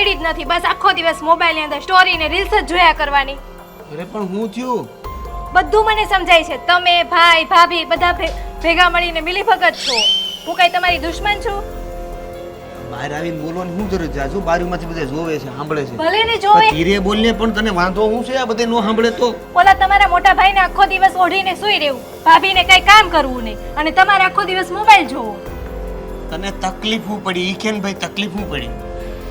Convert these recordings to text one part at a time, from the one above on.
પડી જ નથી. બસ આખો દિવસ મોબાઈલની અંદર સ્ટોરી ને રીલ્સ જ જોયા કરવાની. અરે પણ હું થયું? બધું મને સમજાય છે. તમે ભાઈ ભાભી બધા ભેગા મળીને મિલીભગત છો. હું કઈ તમારી દુશ્મન છું? બહાર આવીને બોલવાની શું જરૂર છે? આ જો બારીમાંથી બધા જોવે છે સાંભળે છે? ભલે ને જોવે. ધીરે બોલને પણ તને વાંધો હું છે? આ બધે નો સાંભળે તો? ઓલા તમારા મોટા ભાઈને આખો દિવસ ઓઢીને સૂઈ રહેવું. ભાભીને કઈ કામ કરવું નહીં. અને તમારે આખો દિવસ મોબાઈલ જોવો. તને તકલીફ હું પડી. ઈ ભાઈ તકલીફ હું પડી?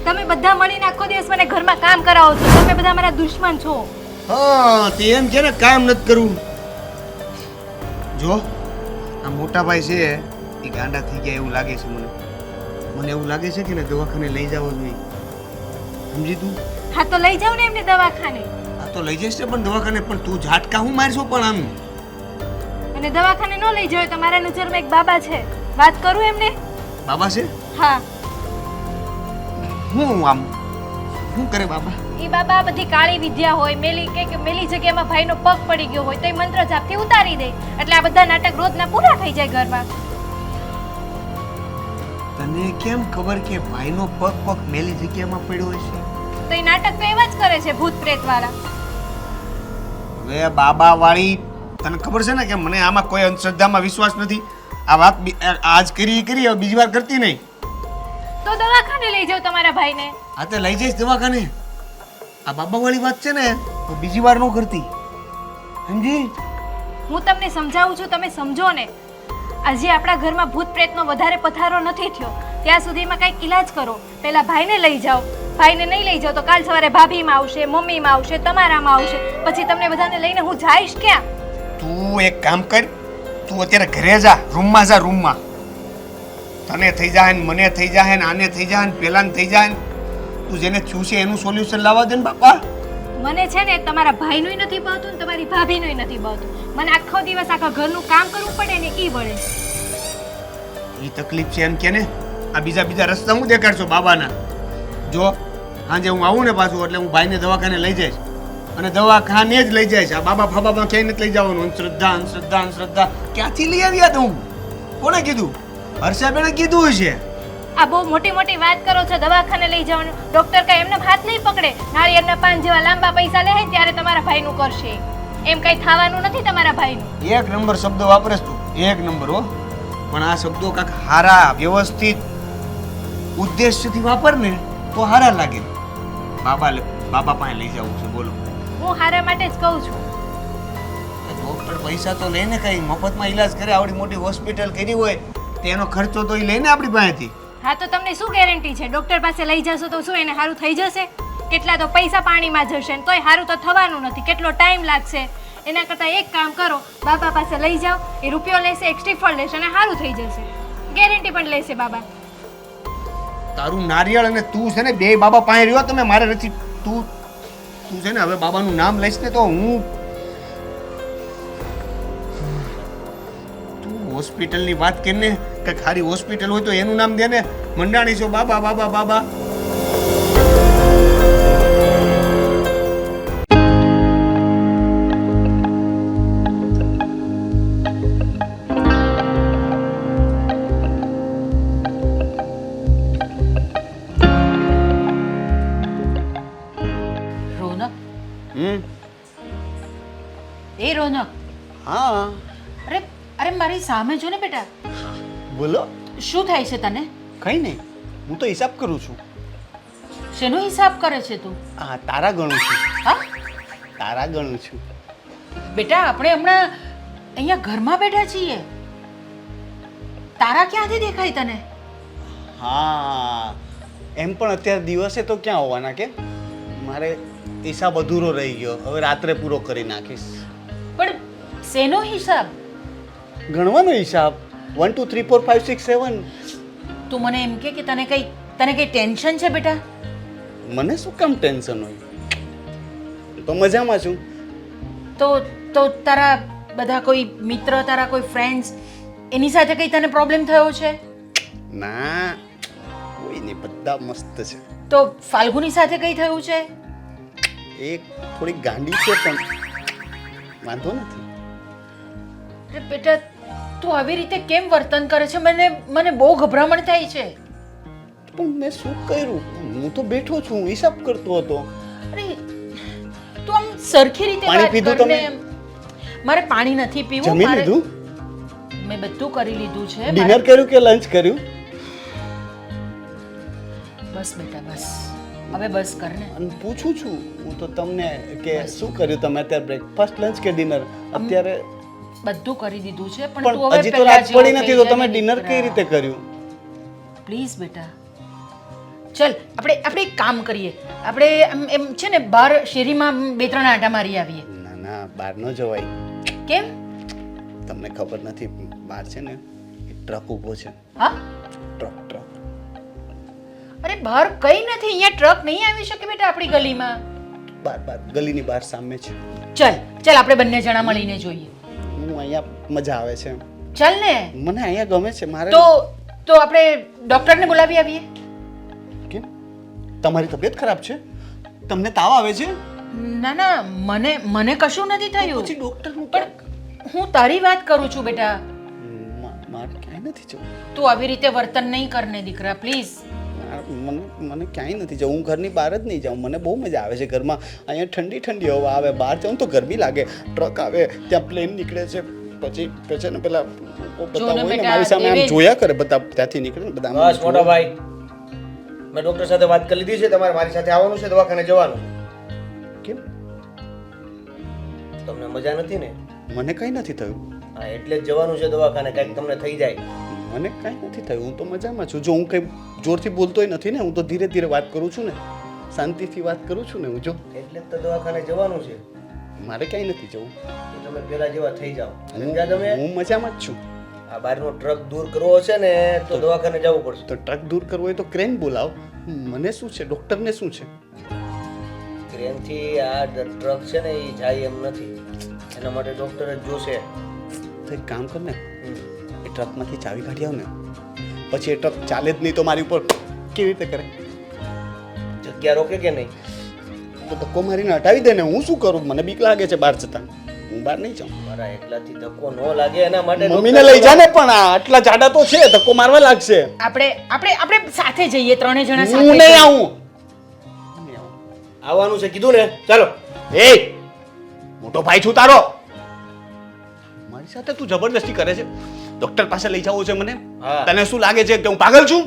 તમે બધા મળીને આખો દિવસ મને ઘરમાં કામ કરાવો છો. તમે બધા મારા દુશ્મન છો. હા તે એમ છે ને કામ નથી કરવું. જો આ મોટા ભાઈ છે એ ગાંડા થઈ ગયા એવું લાગે છે મને. મને એવું લાગે છે કે ને દવાખાને લઈ જવો જોઈએ. સમજી તું? હા તો લઈ જાવ ને એમને દવાખાને. હા તો લઈ જઈશ ને પણ દવાખાને પણ તું ઝાટકા હું મારશો પણ આમ? અને દવાખાને ન લઈ જાવ તો મારા નજરમાં એક બાબા છે. વાત કરું એમને? બાબા છે? હા. હું આમ? શું કરે બાબા? એ બાબા બધી કાળી વિદ્યા હોય મેલી કે મેલી જગ્યામાં ભાઈનો પગ પડી ગયો હોય તો એ મંત્ર જાપથી ઉતારી દે. એટલે આ બધા નાટક રોજના પૂરા થઈ જાય ઘરમાં. તને કેમ ખબર કે ભાઈનો પગ પગ મેલી જગ્યામાં પડ્યો હશે તો એ નાટક તો એવા જ કરે છે ભૂત પ્રેત વાળા હવે બાબા વાળી તને ખબર છે ને કે મને આમાં કોઈ અંધશ્રદ્ધામાં વિશ્વાસ નથી? આ વાત આજ કરી કરી હવે બીજી વાર કરતી નહીં. તો દવાખાને લઈ જાઓ તમારા ભાઈને. આ તો લઈ જઈશ દવાખાને. આ બાબા વાળી વાત છે ને તો બીજી વાર ન કરતી. સમજી? હું તમને સમજાવું છું તમે સમજો ને. આજે આપણા ઘરમાં ભૂત પ્રેતનો વધારે પથારો નથી થયો. ત્યાં સુધીમાં કંઈક ઈલાજ કરો. પહેલા ભાઈને લઈ જાઓ. ભાઈને નહીં લઈ જાઓ તો કાલ સવારે ભાભીમાં આવશે મમ્મીમાં આવશે તમારામાં આવશે. પછી તમને બધાને લઈને હું જઈશ ક્યાં? તું એક કામ કર. તું અત્યારે ઘરે જા રૂમમાં જા રૂમમાં. તને થઈ જાય ને મને થઈ જાય ને આને થઈ જાય ને પેલાને થઈ જાય ને. તું જેને થયું છે એનું સોલ્યુશન લાવવા દે ને બાપા. મને છે ને તમારા ભાઈનુંય નથી ભાવતું ને તમારી ભાભીનું નથી ભાવતું. મને આખો દિવસ આખા ઘરનું કામ કરવું પડે ને એ વળે. એ તકલીફ છે એમ કે ને આ બીજા બીજા રસ્તા હું દેખાડશો બાબાના. જો સાંજે હું આવું ને પાછું એટલે હું ભાઈને દવાખાને લઈ જઈશ. અને દવાખાને જ લઈ જઈશ. આ બાબા ફાબામાં ક્યાંય નથી લઈ જવાનું. અંધશ્રદ્ધા અંધશ્રદ્ધા અંધશ્રદ્ધા. ક્યાંથી લઈ આવ્યા તું? કોણે કીધું? હર્ષાબેને કીધું છે આ બહુ મોટી મોટી વાત કરો છો દવાખાને લઈ જવાનું. ડોક્ટર કઈ એમને હાથ નહીં પકડે. નાળિયેરના પાન જેવા લાંબા પૈસા લે ત્યારે તમારા ભાઈનું કરશે. એમ કઈ થવાનું નથી તમારા ભાઈનું. એક નંબર શબ્દ વાપરેસ તું. એક નંબર હો. પણ આ શબ્દો કાંઈક હારા વ્યવસ્થિત ઉદ્દેશ્યથી વાપર ને તો હારા લાગે. બાબા બાબા પાસે લઈ જવું છે બોલો. હું હારા માટે જ કહું છું. ડોક્ટર પૈસા તો લઈને કઈ મફતમાં ઈલાજ કરે આવડી મોટી હોસ્પિટલ કરી હોય તેનો ખર્ચો તો એ લઈને આપણી પાસેથી. હા તો તમને શું ગેરંટી છે? ડોક્ટર પાસે લઈ જશો તો શું એને સારું થઈ જશે? કેટલા તો પૈસા પાણીમાં જશે ને તોય સારું તો થવાનું નથી. કેટલો ટાઈમ લાગશે? એના કરતાં એક કામ કરો બાપા પાસે લઈ જાઓ એ રૂપિયો લેશે એક શ્રીફળ લેશે અને સારું થઈ જશે. ગેરંટી પણ લેશે બાબા. તારું નારિયેળ અને તું છે ને બે બાબા પાસે રહ્યો તમે મારે નથી તું તું છે ને હવે બાબાનું નામ લઈશ ને તો હું હોસ્પિટલની વાત કરીને કે ખાલી હોસ્પિટલ હોય તો એનું નામ દે ને. મંડાણી છો, બાબા બાબા બાબા. સામે જો ને બેટા. બોલો. શું થાય છે તને? કઈ નહીં. હું તો હિસાબ કરું છું. શેનો હિસાબ કરે છે તું? હા તારા ગણું છું. હા? તારા ગણું છું. બેટા આપણે હમણાં અહીંયા ઘરમાં બેઠા છીએ. તારા ક્યાંથી દેખાય તને? હા એમ પણ અત્યારે દિવસે તો ક્યાં હોવાના કે? મારે હિસાબ અધૂરો રહી ગયો. હવે રાત્રે પૂરો કરી નાખીશ. પણ શેનો હિસાબ? ગણવાનો હિસાબ. One two three four five six seven તું મને એમ કે કે તને કઈ તને કઈ ટેન્શન છે બેટા? મને શું કામ ટેન્શન હોય? તો મજામાં છું. તો તો તારા બધા કોઈ મિત્ર તારા કોઈ ફ્રેન્ડ્સ એની સાથે કઈ તને પ્રોબ્લેમ થયો છે? ના કોઈ નહીં બધા મસ્ત છે. તો ફાલ્ગુની સાથે કઈ થયું છે? એક થોડી ગાંડી છે પણ વાંધો નથી. અરે બેટા તું આવી રીતે કેમ વર્તન કરે છે? મને મને બહુ ગભરામણ થાય છે. પણ મેં શું કર્યું? હું તો બેઠો છું હિસાબ કરતો હતો. અરે તું આમ સરખી રીતે પાણી પીધું તમે? મારે પાણી નથી પીવું જમી લીધું? મેં બધું કરી લીધું છે ડિનર કર્યું કે લંચ કર્યું? બસ બેટા બસ. હવે બસ કર ને અને પૂછું છું હું તો તમને કે શું કર્યું તમે અત્યારે બ્રેકફાસ્ટ લંચ કે ડિનર અત્યારે બધું કરી દીધું છે પણ તું પણ હવે હજી તો પહેલા રાત જેવો પડી નથી તો થઈ તમે ડિનર કઈ રીતે કર્યું? પ્લીઝ બેટા. ચલ આપણે આપણે એક કામ કરીએ. આપણે એમ એમ છે ને બહાર શેરીમાં બે ત્રણ આંટા મારી આવીએ. ના ના બહાર ન જવાય. કેમ? તમને ખબર નથી બહાર છે ને એક ટ્રક ઊભો છે. હા? Truck truck. અરે બહાર કઈ નથી અહીંયા ટ્રક નહીં આવી શકે બેટા આપણી ગલીમાં. બાર બાર ગલીની બહાર સામે છે. ચલ ચલ આપણે બંને જણા મળીને જોઈએ. અહીંયા મજા આવે છે. ચાલ ને. મને અહીંયા ગમે છે મારે તો તો આપણે ડોક્ટરને બોલાવી આવીએ. કેમ? તમારી તબિયત ખરાબ છે? તમને તાવ આવે છે? ના ના મને મને કશું નથી થયું. પછી ડોક્ટરનું પણ હું તારી વાત કરું છું બેટા. મારે ક્યાંય નથી જવું. તું આવી રીતે વર્તન નહીં કરને દીકરા પ્લીઝ. મને મને ક્યાંય નથી જવું. હું ઘરની બહાર જ નહીં જાઉં. મને બહુ મજા આવે છે ઘરમાં. અહીંયા ઠંડી ઠંડી હવા આવે. બહાર જાઉં તો ગરમી લાગે. ટ્રક આવે. ત્યાં પ્લેન નીકળે છે. પછી પછી ને પેલા બધા હોય ને મારી સામે આમ જોયા કરે બધા ત્યાંથી નીકળે ને બધા બસ મોટા ભાઈ. મેં ડોક્ટર સાથે વાત કરી લીધી છે તમારે મારી સાથે આવવાનું છે દવાખાને જવાનું. કેમ? તમને મજા નથી ને? મને કંઈ નથી થયું. હા એટલે જ જવાનું છે દવાખાને કંઈક તમને થઈ જાય. મને કાંઈ નથી થયું હું તો મજામાં છું. જો હું કંઈ જોરથી બોલતોય નથી ને હું તો ધીરે ધીરે વાત કરું છું ને શાંતિથી વાત કરું છું ને હું જો. એટલે જ તો દવાખાને જવાનું છે. મારે ક્યાંય નથી જવું. તમે પેલા જેવા થઈ જાઓ. ગંગા તમે? હું મજામાં જ છું. આ બહારનો ટ્રક દૂર કરવો છે ને તો દવાખાને જવું પડશે. તો ટ્રક દૂર કરવો હોય તો ક્રેન બોલાવ. મને શું છે? ડોક્ટરને શું છે? ક્રેનથી આ ટ્રક છે ને એ જાય એમ નથી. એના માટે ડોક્ટર જ જોશે. તો એક કામ કર ને. એ ટ્રકમાંથી ચાવી કાઢી આવ ને. પછી એ ટ્રક ચાલે જ નહીં તો મારી ઉપર કેવી રીતે કરે? જગ્યા રોકે કે નહીં? તો ધક્કો મારીને હટાવી દે ને હું શું કરું? મને બીક લાગે છે બહાર જતા. હું બહાર નહીં જાઉં. મારા એકલાથી ધક્કો ન લાગે એના માટે મમ્મીને લઈ જા ને પણ આ આટલા જાડા તો છે ધક્કો મારવા લાગશે. આપણે આપણે આપણે સાથે જઈએ ત્રણે જણા સાથે હું આવું નહીં આવું. આવવાનું છે કીધું ને? ચાલો. એ મોટો ભાઈ છું તારો. મારી સાથે તું જબરદસ્તી કરે છે. ડોક્ટર પાસે લઈ જવું છે મને. તને શું લાગે છે કે હું પાગલ છું?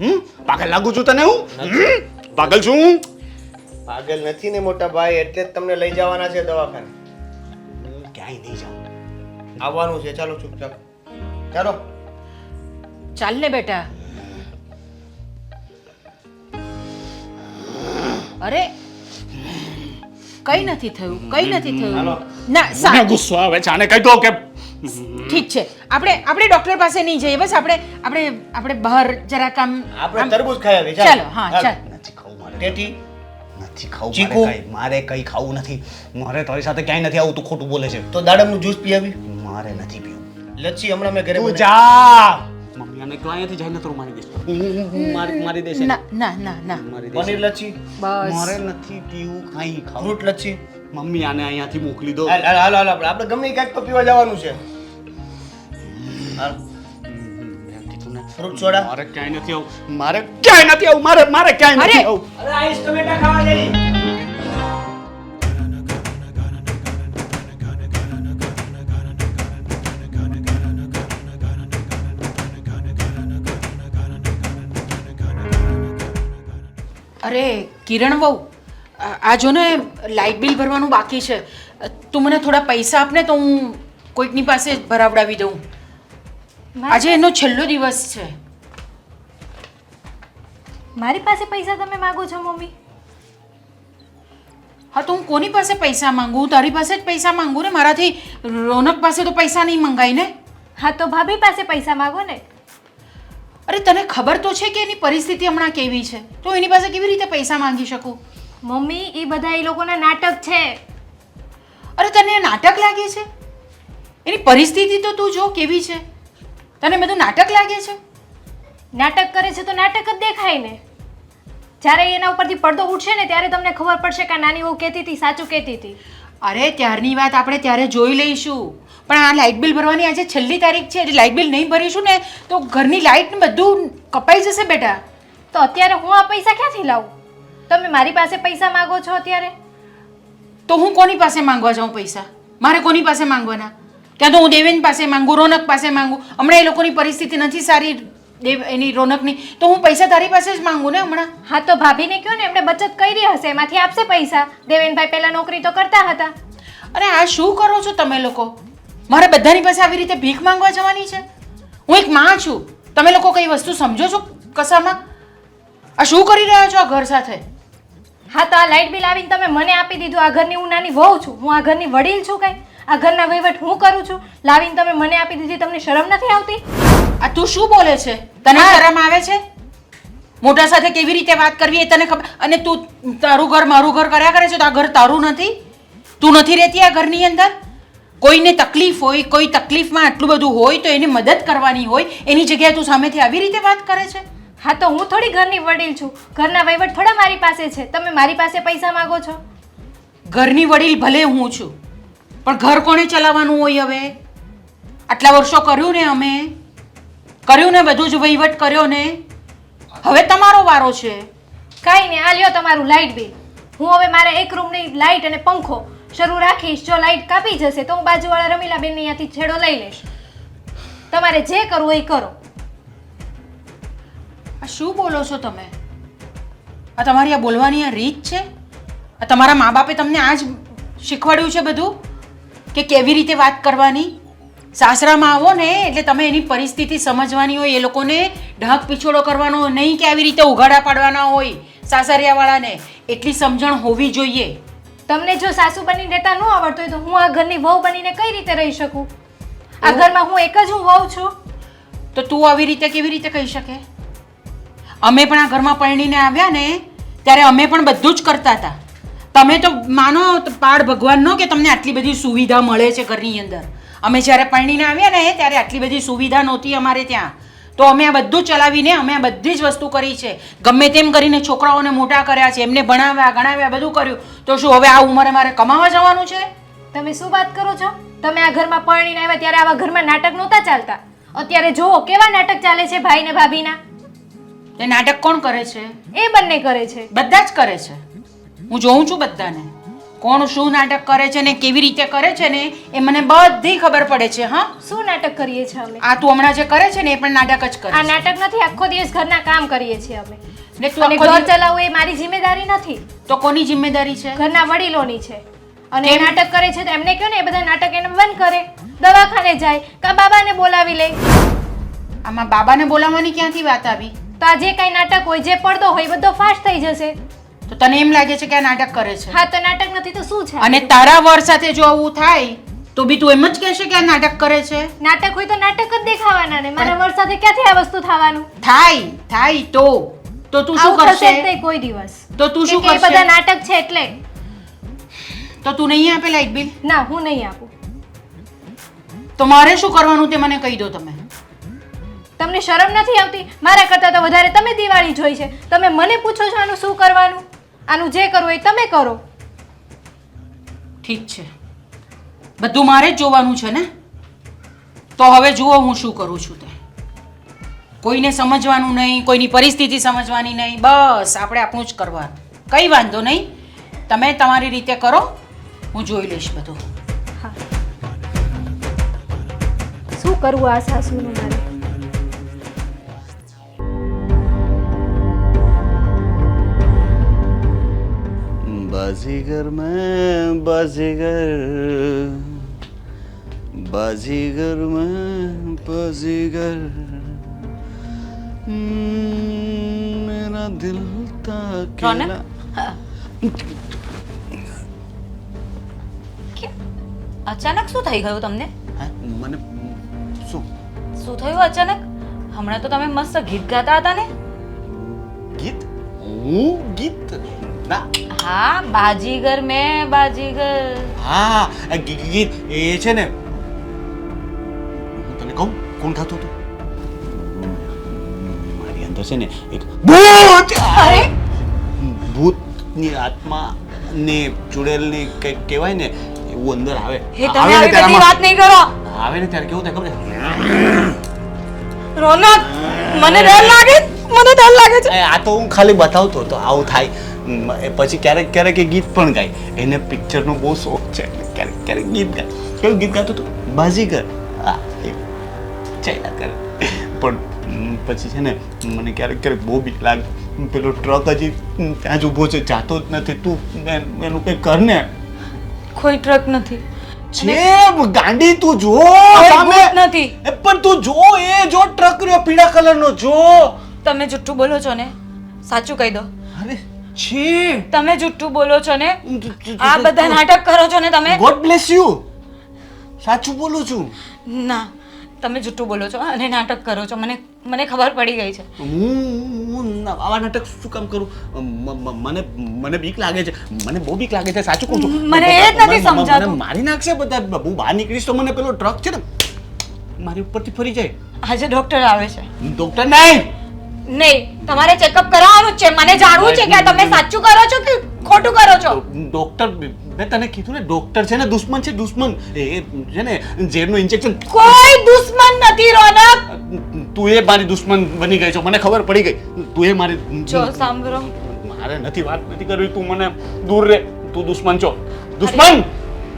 હમ? પાગલ લાગુ છું તને હું? પાગલ છું હું? પાગલ નથી ને મોટા ભાઈ એટલે જ તમને લઈ જવાના છે દવાખાને. હું ક્યાંય નહીં જાઉં. આવવાનું છે ચાલો ચૂપચાપ. ચાલો. ચાલ ને બેટા. અરે કઈ નથી થયું કઈ નથી થયું. ના મને સા ગુસ્સો આવે છે આને કહી દો કે ઠીક છે. આપણે આપણે ડોક્ટર પાસે નહીં જઈએ બસ આપણે આપણે આપણે બહાર જરાક આમ આપણે તરબૂચ ખાઈ ચાલો. હા ચાલ. નથી ખાવું મારે. ટેટી. નથી ખાવું ચીકુ? મારે કઈ મારે કઈ ખાવું નથી. મારે તારી સાથે ક્યાંય નથી આવું તું ખોટું બોલે છે. તો દાડમનું જ્યુસ પી આવી મારે નથી પીવું. લચ્છી હમણાં મેં ઘરે તું બનાવી. જા! મમ્મી આને કહો અહીંયાથી જઈને તારું મારી દેશે. હું- હું- હું મારી મારી દેશે. ના ના ના ના. મારી દેશે. પનીર લચ્છી? બસ. મારે નથી પીવું કાંઈ ખાવું. ફ્રૂટ લચ્છી? મમ્મી આને અહીંયાથી મોકલી દો. હાલ હાલ હાલ હાલ આપણે આપણે ગમે એ કાંઈક તો પીવા જવાનું છે. હાલ મેં કીધું ને, ફ્રૂટ સોડા મારે ક્યાંય નથી આવું. મારે ક્યાંય નથી આવું. મારે મારે ક્યાંય અરે! નથી આવું. અરે આઈસ ટમેટા ખાવા જઈ? અરે કિરણ વહુ આ જો ને લાઇટ બિલ ભરવાનું બાકી છે. તું મને થોડા પૈસા આપને તો હું કોઈકની પાસે જ ભરાવડાવી દઉં. આજે એનો છેલ્લો દિવસ છે. મારી પાસે પૈસા તમે માગો છો મમ્મી? હા તો હું કોની પાસે પૈસા માંગુ? હું તારી પાસે જ પૈસા માંગુ ને? મારાથી રોનક પાસે તો પૈસા નહીં મંગાય ને? હા તો ભાભી પાસે પૈસા માગો ને? અરે તને ખબર તો છે કે એની પરિસ્થિતિ હમણાં કેવી છે? તો એની પાસે કેવી રીતે પૈસા માંગી શકું? મમ્મી એ બધા એ લોકોના નાટક છે. અરે તને નાટક લાગે છે? એની પરિસ્થિતિ તો તું જો કેવી છે. તને બધું નાટક લાગે છે? નાટક કરે છે તો નાટક જ દેખાય ને. જ્યારે એના ઉપરથી પડદો ઉઠશે ને ત્યારે તમને ખબર પડશે કે આ નાની બહુ કહેતી હતી સાચું કહેતી હતી. અરે ત્યારની વાત આપણે ત્યારે જોઈ લઈશું. પણ આ લાઇટ બિલ ભરવાની આજે છેલ્લી તારીખ છે એટલે લાઇટ બિલ નહીં ભરીશું ને તો ઘરની લાઇટ ને બધું કપાઈ જશે બેટા. તો અત્યારે હું આ પૈસા ક્યાંથી લાવું? તમે મારી પાસે પૈસા માંગો છો અત્યારે? તો હું કોની પાસે માંગવા જાઉં પૈસા? મારે કોની પાસે માંગવાના? ક્યાં તો હું દેવેન પાસે માંગુ રોનક પાસે માંગુ. હમણાં એ લોકોની પરિસ્થિતિ નથી સારી દેવ એની રોનકની. તો હું પૈસા તારી પાસે જ માંગુ ને હમણાં? હા તો ભાભીને કહો ને એમણે બચત કરી હશે એમાંથી આપશે પૈસા. દેવેનભાઈ પહેલા નોકરી તો કરતા હતા. અરે આ શું કરો છો તમે લોકો? મારે બધાની પાસે આવી રીતે ભીખ માંગવા જવાની છે? હું એક માં છું. તમે લોકો કઈ વસ્તુ સમજો છો કસામાં આ શું કરી રહ્યા છો આ ઘર સાથે? હા તો આ લાઇટ બિલ આવીને તમે મને આપી દીધું. આ ઘરની હું નાની વહુ છું. હું આ ઘરની વડીલ છું કઈ? આ ઘરના વહીવટ હું કરું છું? લાવીને તમે મને આપી દીધી તમને શરમ નથી આવતી? આ તું શું બોલે છે? તને શરમ આવે છે? મોટા સાથે કેવી રીતે વાત કરવી એ તને ખબર અને તું તારું ઘર મારું ઘર કર્યા કરે છે તો આ ઘર તારું નથી? તું નથી રહેતી આ ઘરની અંદર? કોઈને તકલીફ હોય કોઈ તકલીફમાં આટલું બધું હોય તો એને મદદ કરવાની હોય એની જગ્યાએ તું સામેથી આવી રીતે વાત કરે છે? હા તો હું થોડી ઘરની વડીલ છું. ઘરના વહીવટ થોડા મારી પાસે છે. તમે મારી પાસે પૈસા માંગો છો? ઘરની વડીલ ભલે હું છું પણ ઘર કોણે ચલાવવાનું હોય હવે? આટલા વર્ષો કર્યું ને અમે? કર્યું ને બધું જ વહીવટ કર્યો ને? હવે તમારો વારો છે. કાંઈ નહીં આ લ્યો તમારું લાઇટ બિલ. હું હવે મારે એક રૂમની લાઇટ અને પંખો શરૂ રાખીશ. જો લાઇટ કાપી જશે તો હું બાજુવાળા રમીલાબેનને અહીંયાથી છેડો લઈ લઈશ. તમારે જે કરવું હોય એ કરો. આ શું બોલો છો તમે? આ તમારી આ બોલવાની આ રીત છે? આ તમારા મા બાપે તમને આ જ શીખવાડ્યું છે બધું? કે કેવી રીતે વાત કરવાની? સાસરામાં આવો ને એટલે તમે એની પરિસ્થિતિ સમજવાની હોય એ લોકોને ઢાંક પીછોડો કરવાનો નહીં કે આવી રીતે ઉઘાડા પાડવાના હોય સાસરિયાવાળાને. એટલી સમજણ હોવી જોઈએ. તમને જો સાસુ બનીને રહેતા ન આવડતું હોય તો હું આ ઘરની વહુ બનીને કઈ રીતે રહી શકું? આ ઘરમાં હું એક જ હું વહુ છું? તો તું આવી રીતે કેવી રીતે કહી શકે? અમે પણ આ ઘરમાં પરણીને આવ્યા ને ત્યારે અમે પણ બધું જ કરતા હતા. તમે તો માનો પાડ ભગવાનનો કે તમને આટલી બધી સુવિધા મળે છે ઘરની અંદર. અમે જ્યારે પરણીને આવ્યા ને ત્યારે આટલી બધી સુવિધા નહોતી અમારે ત્યાં. તો અમે આ બધું ચલાવીને અમે આ બધી જ વસ્તુ કરી છે. ગમે તેમ કરીને છોકરાઓને મોટા કર્યા છે એમને ભણાવ્યા ગણાવ્યા બધું કર્યું. તો શું હવે આ ઉંમરે મારે કમાવા જવાનું છે? તમે શું વાત કરો છો? તમે આ ઘરમાં પરણીને આવ્યા ત્યારે આવા ઘરમાં નાટક નહોતા ચાલતા? અત્યારે જુઓ કેવા નાટક ચાલે છે ભાઈ ને ભાભીના. એ નાટક કોણ કરે છે? એ બંને કરે છે. બધા જ કરે છે. હું જોઉં છું બધાને. કોણ શું નાટક કરે છે ને કેવી રીતે કરે છે ને એ મને બધી ખબર પડે છે હા? શું નાટક કરીએ છીએ અમે? આ તું હમણાં જે કરે છે ને એ પણ નાટક જ કરે આ નાટક નથી આખો દિવસ ઘરના કામ કરીએ છીએ અમે. એટલે તું અને ઘર ચલાવવું એ મારી જિમ્મેદારી નથી. તો કોની જિમ્મેદારી છે? ઘરના વડીલોની છે. અને એ નાટક કરે છે તો એમને કહો ને એ બધા નાટક એને બંધ કરે. દવાખાને જાય કા બાબાને બોલાવી લે. આમાં બાબાને બોલાવવાની ક્યાંથી વાત આવી? તો આ જે કાંઈ નાટક હોય જે પડદો હોય બધો ફાસ્ટ થઈ જશે. તો તને એમ લાગે છે કે આ નાટક કરે છે? હા તો નાટક નથી તો શું છે? અને તારા વર સાથે જો આવું થાય તો બી તું એમ જ કહેશે કે આ નાટક કરે છે? નાટક હોય તો નાટક જ દેખાવાના ને. મારા વર સાથે ક્યાંથી આ વસ્તુ થવાનું? થાય થાય તો. તો તું શું આવું થશે જ કરશે નહીં કોઈ દિવસ. તો તું શું કે એ બધા કરશે નાટક છે એટલે. તો તું નહીં આપે લાઈટ બિલ ના હું નહીં આપું. તો મારે શું કરવાનું તે મને કહી દો તમે. તમને શરમ નથી આવતી? મારા કરતાં તો વધારે તમે દિવાળી જોઈ છે. તમે મને પૂછો છો આનું શું કરવાનું? આનું જે કરવું એ તમે કરો. ઠીક છે. બધું મારે જ જોવાનું છે ને? તો હવે જુઓ હું શું કરું છું તે. કોઈને સમજવાનું નહીં કોઈની પરિસ્થિતિ સમજવાની નહીં બસ આપણે આપણું જ કરવાનું. કંઈ વાંધો નહીં. તમે તમારી રીતે કરો હું જોઈ લઈશ બધું. હા. શું કરવું આ સાસુનું મારે? બાજીગર મેં બાઝીગર બાજીગર મેં બાજીગર મેરા દિલ તા અચાનક શું થઈ ગયું તમને મને શું શું થયું અચાનક હમણાં તો તમે મસ્ત ગીત ગાતા હતા ને ગીત હું ગીત ના. હા બાજીગર મેં બાજીગર. હા ગીત એ છે ને. તને કહું કોણ ગાતું હતું? મારી અંદર છે ને એક ભૂત! અરે! ભૂતની આત્મા ને ચુડેલની કંઈક કહેવાય ને એવું અંદર આવે. હે તમે આવી બધી વાત નહીં કરો. આવે ને ત્યારે કેવું થાય ખબર રોનક મને ડર લાગે મને ડર લાગે છે. આ તો હું ખાલી બતાવતો તો આવું થાય. એ પછી ક્યારેક ક્યારેક એ ગીત પણ ગાય. એને પિક્ચરનો બહુ શોખ છે. એટલે ક્યારેક ક્યારેક ગીત ગાય. કેવું ગીત ગાતો હતો બાજીગર. હા એ ચાલ્યા કરે. પણ પછી છે ને મને ક્યારેક ક્યારેક બહુ બીક લાગે. પેલો ટ્રક હજી ત્યાં જ ઊભો છે જાતો જ નથી. તું એનું કંઈ કર ને. કોઈ ટ્રક નથી. છે ગાંડી તું જો સામે. નથી. પણ તું જો એ જો ટ્રક રહ્યો પીળા કલરનો જો. તમે જુઠ્ઠું બોલો છો ને. સાચું કહી દો. અરે છે. તમે જુઠ્ઠું બોલો છો ને? આ બધા નાટક કરો છો ને તમે? ગોડ બ્લેસ યુ સાચું બોલું છું. ના તમે જુઠ્ઠું બોલો છો અને નાટક કરો છો. મને મને ખબર પડી ગઈ છે. હું આવા નાટક શું કામ કરું? મને મને બીક લાગે છે. મને બહુ બીક લાગે છે સાચું કહું છું. મને એ જ નથી સમજાતું. મારી નાખશે બધા. હું બહાર નીકળીશ તો મને પેલો ટ્રક છે ને મારી ઉપરથી ફરી જાય. આજે ડોક્ટર આવે છે. ડોક્ટર નહીં. નહીં તમારે ચેકઅપ કરાવવાનું છે. મને જાણવું છે કે તમે સાચું કરો છો કે ખોટું કરો છો? ડોક્ટર મેં તને કીધું ને ડોક્ટર છે ને દુશ્મન છે દુશ્મન. એ છે ને ઝેરનું ઇન્જેક્શન કોઈ દુશ્મન નથી રોનક. તું એ મારી દુશ્મન બની ગઈ છો. મને ખબર પડી ગઈ. તું એ મારી જો સાંભળો. મારે નથી વાત નથી કરવી તું મને દૂર રહે તું દુશ્મન છો. દુશ્મન!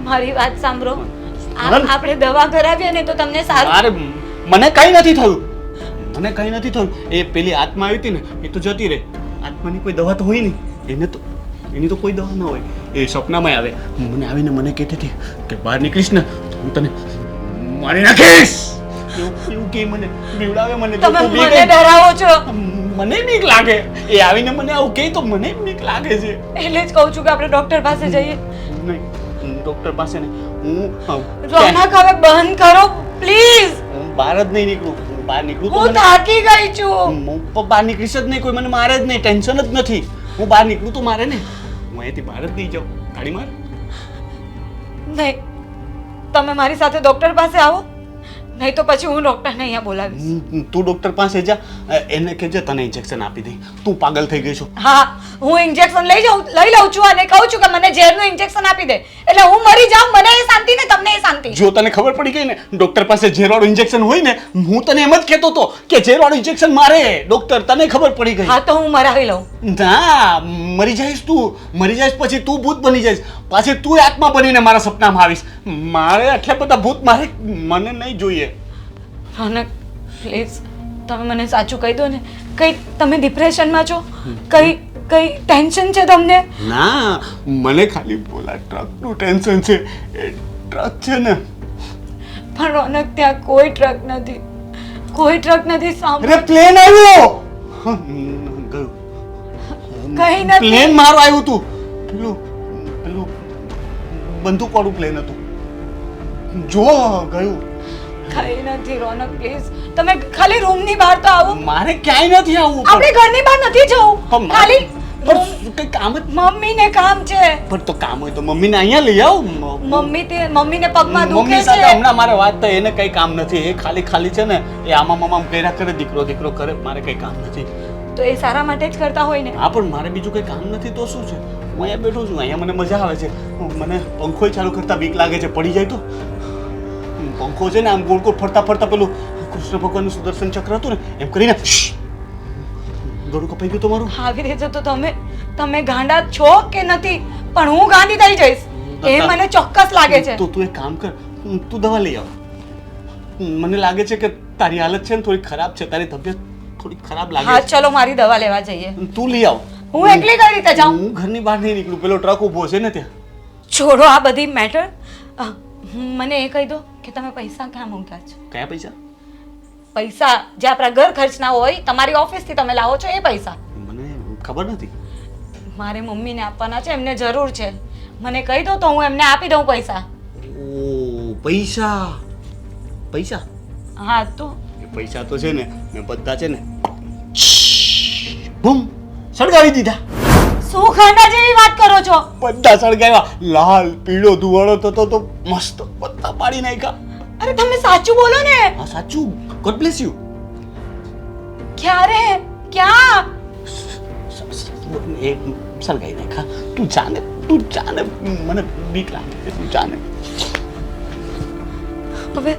મારી વાત સાંભળો. આપણે દવા કરાવીએ ને તો તમને સારું અરે મને કઈ નથી થયું. મને કંઈ નથી થયું. એ પેલી આત્મા આવી હતી ને એ તો જતી રહે. આત્માની કોઈ દવા તો હોય નહીં. એને તો એની તો કોઈ દવા ના હોય. એ સપનામાં આવે. મને આવીને મને કહેતી હતી કે બહાર નીકળીશ ને તો હું તને મારી નાખીશ! એવું કે મને બીવડાવે મને તમે મને. ડરાવો છો. મને બીક લાગે. એ આવીને મને આવું કહે તો મને બીક લાગે છે. એટલે જ કહું છું કે આપણે ડોક્ટર પાસે જઈએ. નહીં ડોક્ટર પાસે નહીં. હું રોનક હવે બંધ કરો પ્લીઝ હું બહાર જ નહીં નીકળું. બહાર નીકળું તો હું મને થાકી ગઈ છું. હું તો બહાર નીકળીશ જ નહીં કોઈ મને મારે જ નહીં ટેન્શન જ નથી. હું બહાર નીકળું તો મારે ને. હું અહીંયાથી બહાર જ નહીં જાઉં. ગાડી માર. નહીં. તમે મારી સાથે ડોક્ટર પાસે આવો. નહીં તો પછી હું ડોક્ટરને અહીંયા બોલાવીશ. તું ડોક્ટર પાસે જા. એને કહેજે તને ઇન્જેક્શન આપી દે તું પાગલ થઈ ગઈ છો. હા હું ઇન્જેક્શન લઈ જાઉં લઈ લઉં છું અને કહું છું કે મને ઝેરનું ઇન્જેક્શન આપી દે. એટલે હું મરી જાઉં મને એ શાંતિ ને તમને એ શાંતિ. જો તને ખબર પડી ગઈ ને ડોક્ટર પાસે ઝેરવાળું ઇન્જેક્શન હોય ને હું તને એમ જ કહેતો હતો કે ઝેરવાળું ઇન્જેક્શન મારે. ડોક્ટર તને ખબર પડી ગઈ. હા તો હું મરાવી લઉં. ના મરી જઈશ તું. મરી જઈશ પછી તું ભૂત બની જઈશ. પાછી તું આત્મા બનીને મારા સપનામાં આવીશ. મારે આટલા બધા ભૂત મારે મને નહીં જોઈએ. રોનક પ્લીઝ તમે મને સાચું કહી દો ને. કઈ તમે ડિપ્રેશનમાં છો? કઈ કઈ ટેન્શન છે તમને? ના મને ખાલી બોલા ટ્રકનું ટેન્શન છે. એ ટ્રક છે ને. પણ રોનક ત્યાં કોઈ ટ્રક નથી. કોઈ ટ્રક નથી સામે અરે પ્લેન આવ્યો! ગયું. કઈ નથી. પ્લેન મારો આવ્યું તું. પેલું પેલું બંદૂક વાળું પ્લેન હતું. જો ગયું. કઈ નથી રોનક પ્લીઝ. તમે ખાલી રૂમની બહાર તો આવો. મારે ક્યાંય નથી આવવું પણ- આપણે ઘરની બહાર નથી જવું. ખાલી પણ કંઈ કામ જ મમ્મીને કામ છે. પણ તો કામ હોય તો મમ્મીને અહીંયા લઈ આવ. મમ્મી તે મમ્મીને પગમાં દુખે મમ્મી સાથે હમણાં મારે વાત થઈ એને કઈ કામ નથી. એ ખાલી ખાલી છે ને એ આમાં મામા કર્યા કરે દીકરો દીકરો કરે મારે કઈ કામ નથી. તો એ સારા માટે જ કરતા હોય ને? હા પણ મારે બીજું કઈ કામ નથી તો શું છે? હું અહીંયા બેઠો છું અહીંયા મને મજા આવે છે. મને પંખોય ચાલુ કરતા બીક લાગે છે. પડી જાય તો? પંખો છે ને આમ ગોળ ગોળ ફરતા ફરતા પેલું કૃષ્ણ ભગવાનનું સુદર્શન ચક્ર હતું ને એમ કરીને ગળું કપાઈ ગયું તમારું? આવી રીતે તો તમે તમે ગાંડા છો કે નથી? પણ હું ગાંડી થઈ જઈશ. એ મને ચોક્કસ લાગે છે. તો તું એક કામ કર તું દવા લઈ આવ. મને લાગે છે કે તારી હાલત છે ને થોડી ખરાબ છે તારી તબિયત થોડી ખરાબ લાગે હા ચલો મારી દવા લેવા જઈએ. તું લઈ આવ. હું એકલી કઈ રીતે જાઉં? હું ઘરની બહાર નહીં નીકળું પેલો ટ્રક ઊભો છે ને ત્યાં. છોડો આ બધી મેટર. મને એ કહી દો કે તમે પૈસા ક્યાં મૂક્યા છો? કયા પૈસા? પૈસા જે આપણા ઘર ખર્ચના હોય તમારી ઓફિસથી તમે લાવો છો એ પૈસા. મને ખબર નથી. મારે મમ્મીને આપવાના છે એમને જરૂર છે. મને કહી દો તો હું એમને આપી દઉં પૈસા. ઓ પૈસા. પૈસા? હા તો. પૈસા તો છે ને મેં બધા છે ને બૂમ સળગાવી દીધા. શું ખાંડા જેવી વાત કરો છો? બધા સળગાવ્યા. લાલ પીળો ધુવાળો થતો તો મસ્ત બધા પાડી નાખ્યા. અરે તમે સાચું બોલો ને. હા સાચું. ગોડ બ્લેસ યુ ક્યારે? ક્યાં? એક સળગાવી નાખ્યા. તું જાને તું જાને મને બીક લાગે છે તું જાને. હવે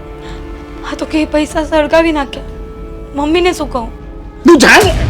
હા તો કે પૈસા સળગાવી નાખ્યા. મમ્મીને શું કહું? તું જાને.